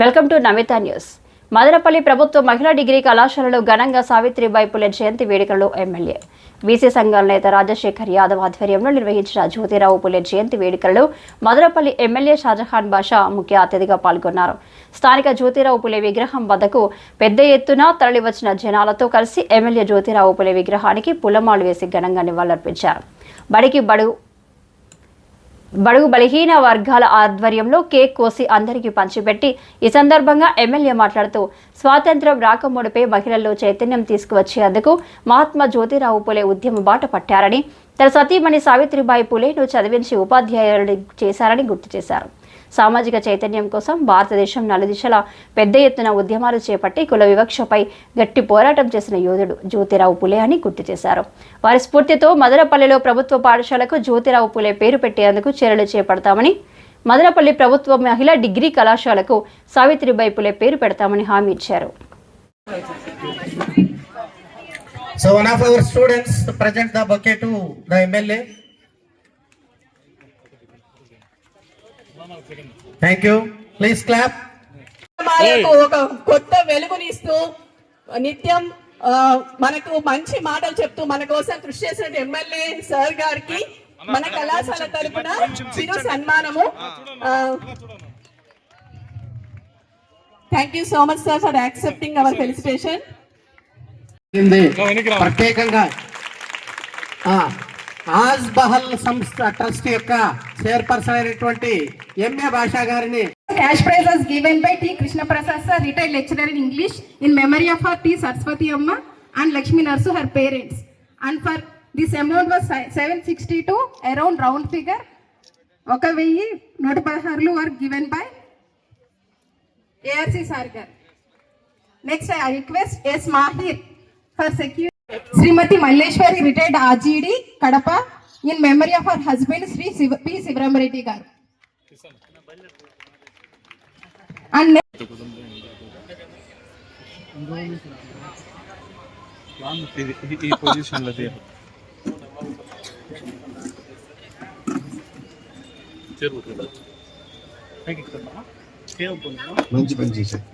Welcome to Namitha news. Madanapalle ప్రభుత్వ మహిళా degree కళాశాలలో ఘనంగా సావిత్రిబాయి పులే జయంతి వేడుకలు ఎమ్మెల్యే. బీసీ సంఘాల నేత రాజశేఖర్ యాదవ్ ఆధ్వర్యంలో నిర్వహించిన జ్యోతిరావు పులే జయంతి వేడుకల్లో మదనపల్లి ఎమ్మెల్యే షాజహాన్ బాషా ముఖ్య అతిథిగా పాల్గొన్నారు. స్థానిక జ్యోతిరావు పులే విగ్రహం వద్దకు పెద్ద ఎత్తున తరలివచ్చిన జనాలతో కలిసి ఎమ్మెల్యే జ్యోతిరావు పులే విగ్రహానికి పులమాలు వేసి ఘనంగా నివాళులర్పించారు. బడికి బడు బడుగు బలహీన వర్గాల ఆధ్వర్యంలో కేక్ కోసి అందరికీ పంచిపెట్టి ఈ సందర్భంగా ఎమ్మెల్యే మాట్లాడుతూ స్వాతంత్ర్యం రాకముడిపై మహిళల్లో చైతన్యం తీసుకువచ్చేందుకు మహాత్మా జ్యోతిరావు పులే ఉద్యమ బాట పట్టారని తన సతీమణి సావిత్రిబాయి పులేను చదివించి ఉపాధ్యాయులు చేశారని గుర్తు చేశారు. సామాజిక చైతన్యం కోసం భారతదేశం నలుదిశల పెద్ద ఎత్తున ఉద్యమాలు చేపట్టి కుల వివక్షపై గట్టి పోరాటం చేసిన యోధుడు జ్యోతిరావు పులే అని గుర్తు చేశారు. వారి స్ఫూర్తితో మదనపల్లిలో ప్రభుత్వ పాఠశాలకు జ్యోతిరావు పులే పేరు పెట్టేందుకు చర్యలు చేపడతామని మదనపల్లి ప్రభుత్వ మహిళా డిగ్రీ కళాశాలకు సావిత్రిబాయి పులే పేరు పెడతామని హామీ ఇచ్చారు. So one of our students present the bouquet to the MLA. Thank you. Please clap. మాలకు ఒక కొత్త వెలుగునిస్తూ నిత్యం మనకు మంచి మాటలు చెప్తూ మన కోసం కృషి చేసిన ఎమ్మెల్యే సార్ గారికి మన కళాశాల తరపున చిరు సన్మానము thank you so much sir for accepting our felicitation ప్రత్యేకంగా ఆ, ఆజ్ బహల్ సంస్థ ట్రస్ట్ యొక్క చైర్పర్సన్ అయినటువంటి ఎంఏ భాషా గారిని Cash prize was given by T. Krishna Prasad sir, retired lecturer in English, in memory of her T. Saraswati Amma and Lakshmi Narsu, her parents. And for this amount was seven sixty-two, around round figure. ఒక వెయ్యి నూట పదహారులు were given by ARC sir గారు next I request S Mahir for secure Shrimati Malleshwari retired RJD Kadapa in memory of her husband Shri Siva P Sivaramareddy గారు. And ఈ పొజిషన్లో తీయాలి మంచి పని చేశారు.